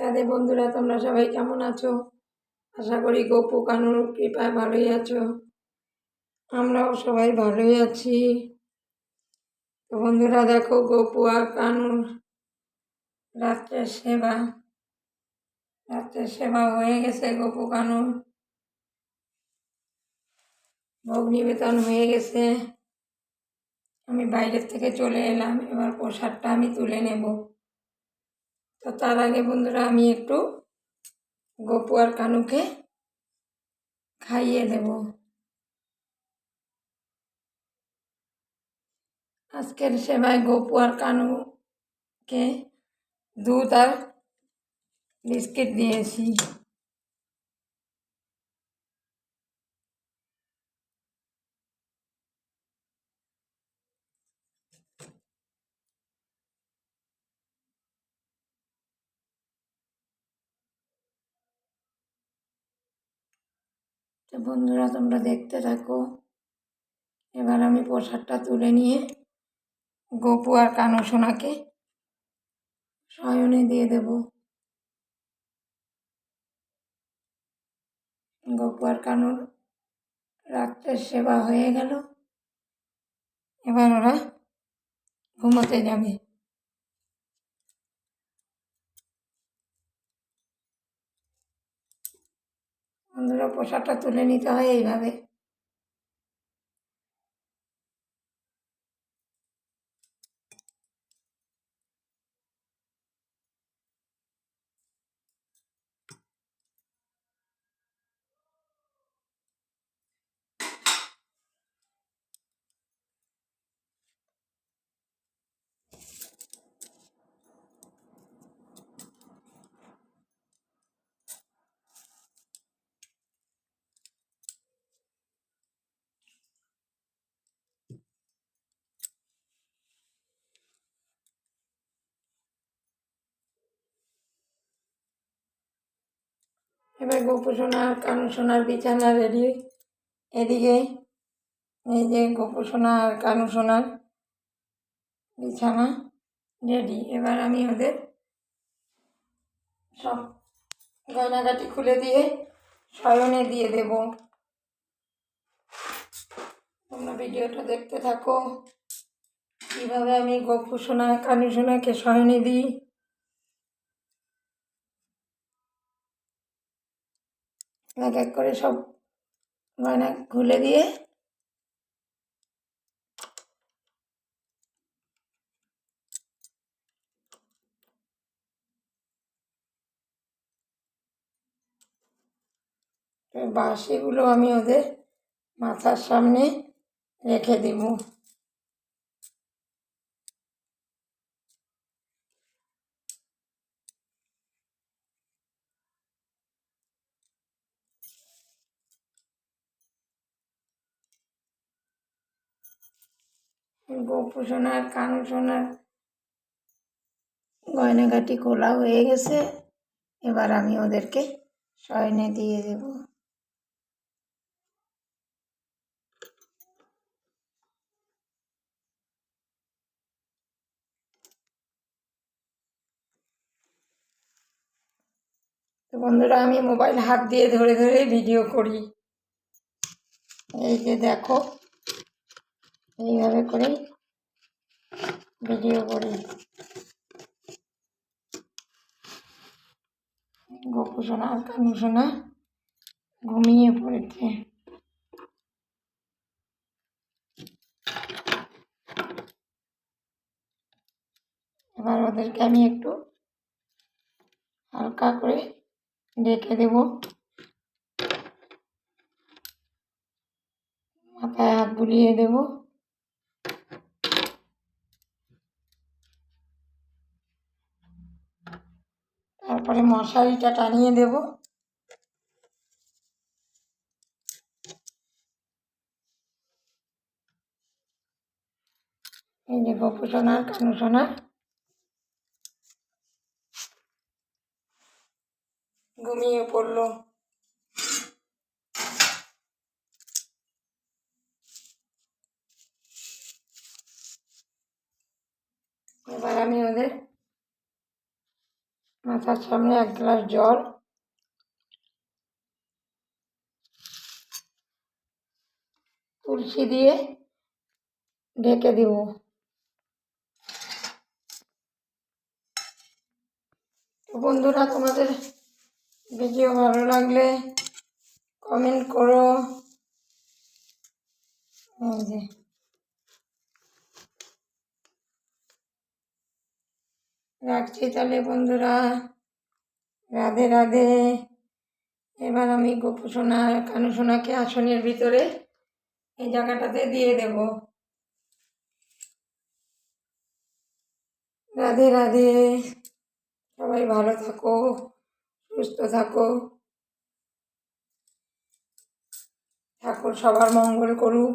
রাধে বন্ধুরা, তোমরা সবাই কেমন আছো? আশা করি গপু, কানুর কৃপায় ভালোই আছো। আমরাও সবাই ভালোই আছি। তো বন্ধুরা, দেখো গপু আর কানুর রাত্রের সেবা। রাত্রের সেবা হয়ে গেছে গোপু, কানুর। ভোগ নিবেদন হয়ে গেছে। আমি বাইরের থেকে চলে এলাম, এবার প্রসাদটা আমি তুলে নেব। তো তার আগে বন্ধুরা আমি একটু গপু আর কানুকে খাইয়ে দেব। আজকের সেবায় গপু আর কানুকে দুধ আর বিস্কিট দিয়েছি। তো বন্ধুরা, তোমরা দেখতে থাকো। এবার আমি প্রসাদটা তুলে নিয়ে গপু আর কানু সোনাকে শয়নে দিয়ে দেব। গপু আর কানুর রাত্রের সেবা হয়ে গেল। এবার ওরা ঘুমোতে যাবে। বন্ধুরা প্রসাদটা তুলে নিতে হয় এইভাবে। এবার গোপু সোনার কানু সোনার বিছানা রেডি এদিকে এই যে গোপু সোনা আর কানু সোনার বিছানা রেডি এবার আমি ওদের সব গয়নাগাটি খুলে দিয়ে শয়নে দিয়ে দেব। তোমরা ভিডিওটা দেখতে থাকো। কীভাবে আমি গোপু সোনা, কানু সোনাকে শয়নে দিই? এক এক করে সব গয়না খুলে দিয়ে বাঁশিগুলো আমি ওদের মাথার সামনে রেখে দেব। গপু সোনার কানু সোনার গয়নাগাটি খোলা হয়ে গেছে। এবার আমি ওদেরকে শয়নে দিয়ে দেব। তো বন্ধুরা, আমি মোবাইল হাত দিয়ে ধরে ধরে ভিডিও করি। এই যে দেখো এইভাবে করেই ভিডিও করি। গপু সোনা কানু সোনা ঘুমিয়ে পড়েছে। এবার ওদেরকে আমি একটু হালকা করে ডেকে দেব। মাথায় হাত বুলিয়ে দেব। তারপরে মশারিটা টানিয়ে দেব। এই যে গপু সোনার কানু সোনা ঘুমিয়ে পড়ল এবার আমি ওদের মাথা তার সামনে এক গ্লাস জল। তুলসী দিয়ে ঢেকে দিব। বন্ধুরা, তোমাদের ভিডিও ভালো লাগলে কমেন্ট করো। যে। রাখছি তাহলে বন্ধুরা। রাধে রাধে। এবার আমি গোপু সোনা কানু সোনাকে আসনের ভিতরে এই জায়গাটাতে দিয়ে দেব। রাধে রাধে। সবাই ভালো থাকো, সুস্থ থাকো। ঠাকুর সবার মঙ্গল করুক।